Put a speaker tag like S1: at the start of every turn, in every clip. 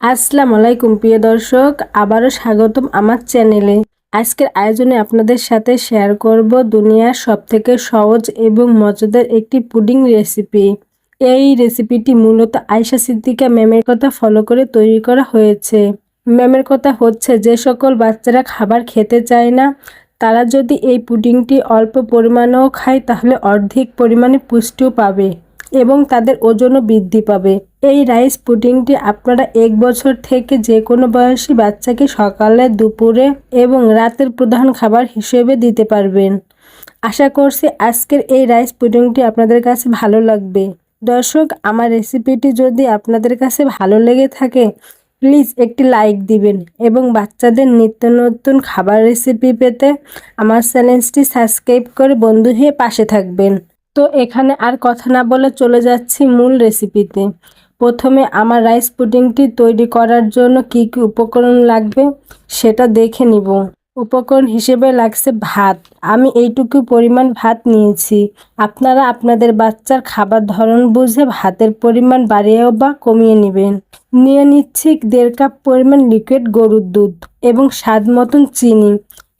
S1: আসসালামু আলাইকুম, প্রিয় দর্শক। আবারও স্বাগতম আমার চ্যানেলে। আজকের আয়োজনে আপনাদের সাথে শেয়ার করব দুনিয়ার সবথেকে সহজ এবং মজাদার একটি পুডিং রেসিপি এই রেসিপিটি মূলত আয়শা সিদ্দিকা ম্যামের কথা ফলো করে তৈরি করা হয়েছে। ম্যামের কথা হচ্ছে, যে সকল বাচ্চারা খাবার খেতে চায় না, তারা যদি এই পুডিংটি অল্প পরিমাণেও খায়, তাহলে অর্ধেক পরিমাণে পুষ্টিও পাবে। এবং তাদের ওজনও বৃদ্ধি পাবে। এই রাইস পুডিংটি আপনারা এক বছর থেকে যে কোনো বয়সী বাচ্চাকে সকালে, দুপুরে এবং রাতের প্রধান খাবার হিসেবে দিতে পারবেন। আশা করছি আজকের এই রাইস পুডিংটি আপনাদের কাছে ভালো লাগবে। দর্শক, আমার রেসিপিটি যদি আপনাদের কাছে ভালো লেগে থাকে, প্লিজ একটি লাইক দিবেন এবং বাচ্চাদের নিত্য নতুন খাবার রেসিপি পেতে আমার চ্যানেলটি সাবস্ক্রাইব করে বন্ধু হয়ে পাশে থাকবেন। তো এখানে আর কথা না বলে চলে যাচ্ছি মূল রেসিপিতে প্রথমে আমার রাইস পুডিংটি তৈরি করার জন্য কি কি উপকরণ লাগবে সেটা দেখে নিব। উপকরণ হিসেবে লাগছে ভাত। আমি এইটুকু পরিমাণ ভাত নিয়েছি। আপনারা আপনাদের বাচ্চার খাবার ধরন বুঝে ভাতের পরিমাণ বাড়িয়েও বা কমিয়ে নেবেন। নিয়ে নিচ্ছি দেড় কাপ পরিমাণ লিকুইড গরুর দুধ এবং স্বাদ মতন চিনি।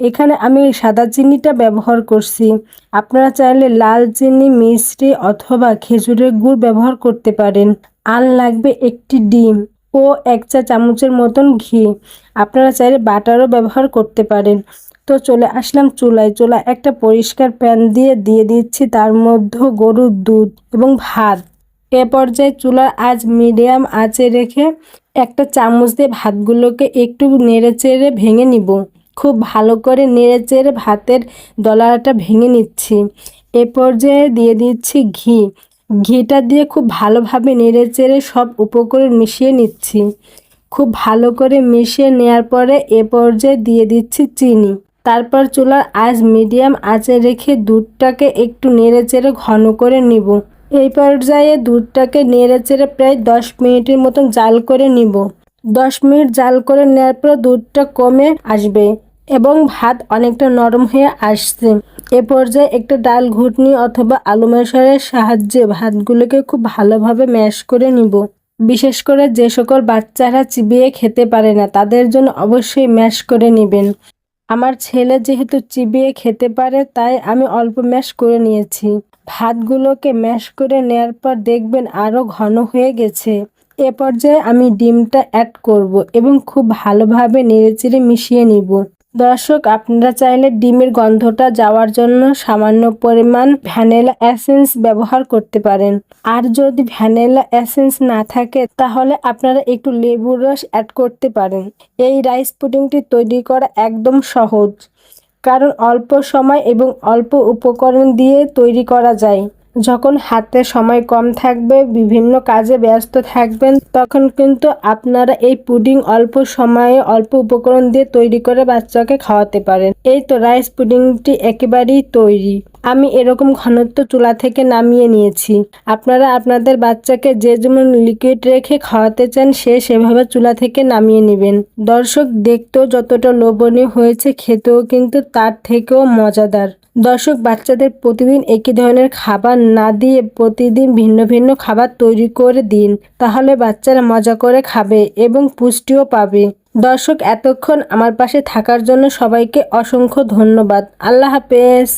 S1: এখানে আমি সাদা চিনিটা ব্যবহার করছি। আপনারা চাইলে লাল চিনি, মিষ্টি অথবা খেজুরের গুড় ব্যবহার করতে পারেন। আর লাগবে একটি ডিম ও এক চা চামচের মতন ঘি। আপনারা চাইলে বাটারও ব্যবহার করতে পারেন। তো চলে আসলাম চুলায়। চুলা একটা পরিষ্কার প্যান দিয়ে দিয়ে দিচ্ছি তার মধ্যে গরুর দুধ এবং ভাত। এ পর্যায়ে চুলার আজ মিডিয়াম আঁচে রেখে একটা চামচ দিয়ে ভাতগুলোকে একটু নেড়ে চেড়ে ভেঙে নিব। খুব ভালো করে নেড়ে চেড়ে ভাতের দলাটা ভেঙে নিচ্ছি। এ পর্যায়ে দিয়ে দিচ্ছি ঘি। ঘিটা দিয়ে খুব ভালোভাবে নেড়ে চেড়ে সব উপকরণ মিশিয়ে নিচ্ছি। খুব ভালো করে মিশিয়ে নেওয়ার পরে এ পর্যায়ে দিয়ে দিচ্ছি চিনি। তারপর চুলার আজ মিডিয়াম আঁচে রেখে দুধটাকে একটু নেড়ে চেড়ে ঘন করে নিব। এই পর্যায়ে দুধটাকে নেড়ে চেড়ে প্রায় দশ মিনিটের মতন জাল করে নিব। দশ মিনিট জাল করে নেওয়ার পর দুধটা কমে আসবে। এবং ভাত অনেকটা নরম হয়ে আসছে। এ পর্যায়ে একটা ডাল ঘুটনি অথবা আলু মেশারের সাহায্যে ভাতগুলোকে খুব ভালোভাবে ম্যাশ করে নিব। বিশেষ করে যে সকল বাচ্চারা চিবিয়ে খেতে পারে না, তাদের জন্য অবশ্যই ম্যাশ করে নেবেন। আমার ছেলে যেহেতু চিবিয়ে খেতে পারে, তাই আমি অল্প ম্যাশ করে নিয়েছি। ভাতগুলোকে ম্যাশ করে নেয়ার পর দেখবেন আরও ঘন হয়ে গেছে। এ পর্যায়ে আমি ডিমটা অ্যাড করব এবং খুব ভালোভাবে নেড়েচেড়ে মিশিয়ে নিব। দর্শক, আপনারা চাইলে ডিমের গন্ধটা যাওয়ার জন্য সামান্য পরিমাণ ভ্যানিলা অ্যাসেন্স ব্যবহার করতে পারেন। আর যদি ভ্যানিলা অ্যাসেন্স না থাকে, তাহলে আপনারা একটু লেবুর রস অ্যাড করতে পারেন। এই রাইস পুডিংটি তৈরি করা একদম সহজ, কারণ অল্প সময় এবং অল্প উপকরণ দিয়ে তৈরি করা যায়। যখন হাতে সময় কম থাকবে, বিভিন্ন কাজে ব্যস্ত থাকবেন, তখন কিন্তু আপনারা এই পুডিং অল্প সময়ে অল্প উপকরণ দিয়ে তৈরি করে বাচ্চাকে খাওয়াতে পারেন। এই তো রাইস পুডিংটি একেবারেই তৈরি। আমি এরকম ঘনত্ব চুলা থেকে নামিয়ে নিয়েছি। আপনারা আপনাদের বাচ্চাকে যে যেমন লিকুইড রেখে খাওয়াতে চান, সে সেভাবে চুলা থেকে নামিয়ে নেবেন। দর্শক, দেখতেও যতটা লোভনীয় হয়েছে, খেতেও কিন্তু তার থেকেও মজাদার। দর্শক, বাচ্চাদের প্রতিদিন একই ধরনের খাবার না দিয়ে প্রতিদিন ভিন্ন ভিন্ন খাবার তৈরি করে দিন। তাহলে বাচ্চারা মজা করে খাবে এবং পুষ্টিও পাবে। দর্শক, এতক্ষণ আমার পাশে থাকার জন্য সবাইকে অসংখ্য ধন্যবাদ। আল্লাহ হাফেজ।